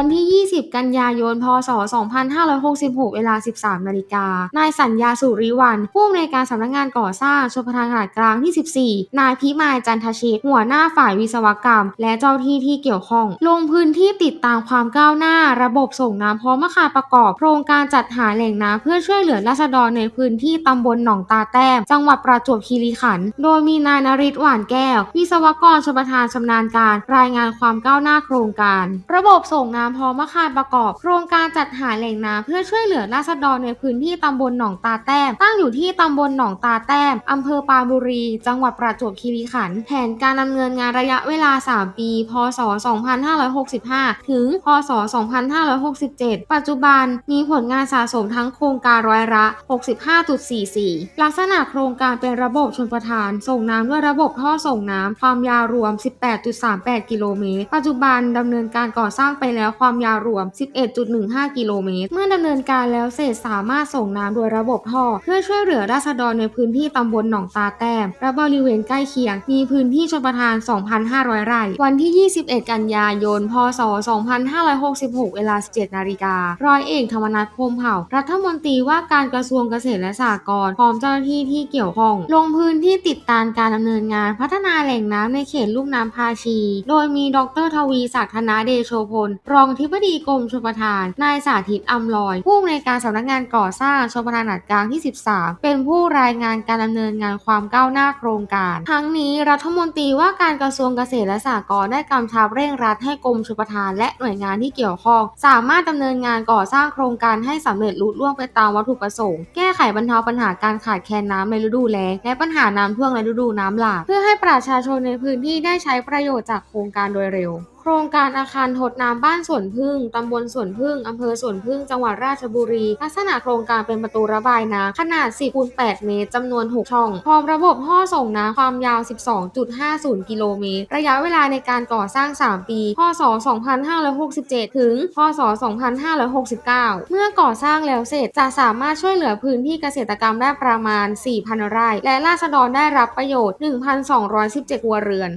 วันที่ 20 กันยายน พศ 2566 เวลา 13 นาฬิกา นายสัญญาสุริวัน ผู้อำนวยการสำนักงานก่อสร้างชลประทานขนาดกลางที่ 14 นายพิมายจันทชิต หัวหน้าฝ่ายวิศวกรรม และเจ้าที่ที่เกี่ยวข้อง ลงพื้นที่ติดตามความก้าวหน้า ระบบส่งน้ำพร้อมอาคารประกอบ โครงการจัดหาแหล่งน้ำเพื่อช่วยเหลือราษฎรในพื้นที่ตำบลหนองตาแต้ม จังหวัดประจวบคีรีขันธ์ โดยมีนายนริศหวานแก้ว วิศวกรชลประทานชำนาญการ รายงานความก้าวหน้าโครงการ ระบบส่งน้ำพร้อมอาคารประกอบ โครงการจัดหาแหล่งน้ำเพื่อช่วยเหลือราษฎรในพื้นที่ตำบลหนองตาแต้ม ตั้งอยู่ที่ตำบลหนองตาแต้มอำเภอปาบุรี จังหวัดประจวบคีรีขันธ์แผนการดำเนินงานระยะเวลา 3 ปี พศ 2565 ถึง พศ 2567 ปัจจุบันมีผลงานสะสมทั้งโครงการร้อยละ 65.44 ลักษณะโครงการเป็นระบบชนประทาน ส่งน้ำด้วยระบบท่อส่งน้ำความยาวรวม 18.38 กิโลเมตร ปัจจุบันดำเนินการก่อสร้างไปแล้วความยาวรวม 11.15 กิโลเมตร เมื่อดำเนินการแล้วเสร็จสามารถส่งน้ำโดยระบบท่อ เพื่อช่วยเหลือราษฎรในพื้นที่ตำบลหนองตาแต้มและบริเวณใกล้เคียง มีพื้นที่ชนประทาน 2,500 ไร่ วันที่ 21 กันยายน พศ 2566 เวลา 17 นาฬิการ้อยเอกธรรมนัฐพมเผ่า รัฐมนตรีว่าการกระทรวงเกษตรและสหกรณ์พร้อมเจ้าหน้าที่ที่เกี่ยวข้อง ลงพื้นที่ติดตามการดำเนินงานพัฒนาแหล่งน้ำในเขตลุ่มน้ำพาชี โดยมีดรทวีศักดิ์ธนาเดโชพล รองทิบดีกรมชลประทาน นายสาธิตอำลอย ผู้อำนวยการสำนักงานก่อสร้างชลประทานขนาดกลางที่ 13 เป็นผู้รายงานการดำเนินงานความก้าวหน้าโครงการ ทั้งนี้รัฐมนตรีว่าการกระทรวงเกษตรและสหกรณ์ได้กำชับเร่งรัดให้กรมชลประทาน และหน่วยงานที่เกี่ยวข้อง สามารถดำเนินงานก่อสร้างโครงการให้สำเร็จลุล่วงไปตามวัตถุประสงค์ แก้ไขบรรเทาปัญหาการขาดแคลนน้ำในฤดูแล้งและปัญหาน้ำท่วมในฤดูน้ำหลากเพื่อให้ประชาชนในพื้นที่ได้ใช้ประโยชน์จากโครงการโดยเร็ว ครงการอาคารทดน้ำบ้านสวนพึ่งตำบลสวนพึ่งอำเภอสวนพึ่งจังหวัดราชบุรี ลักษณะโครงการเป็นประตูระบายน้ำขนาด 4 คูณ 8 เมตรจำนวน 6 ช่อง พร้อมระบบท่อส่งน้ำความยาว 12.50 กิโลเมตร ระยะเวลาในการก่อสร้าง 3 ปี พศ 2567 ถึง พศ 2569 เมื่อก่อสร้างแล้วเสร็จจะสามารถช่วยเหลือพื้นที่เกษตรกรรมได้ประมาณ 4,000 ไร่ และราษฎรได้รับประโยชน์ 1,217 ครัวเรือน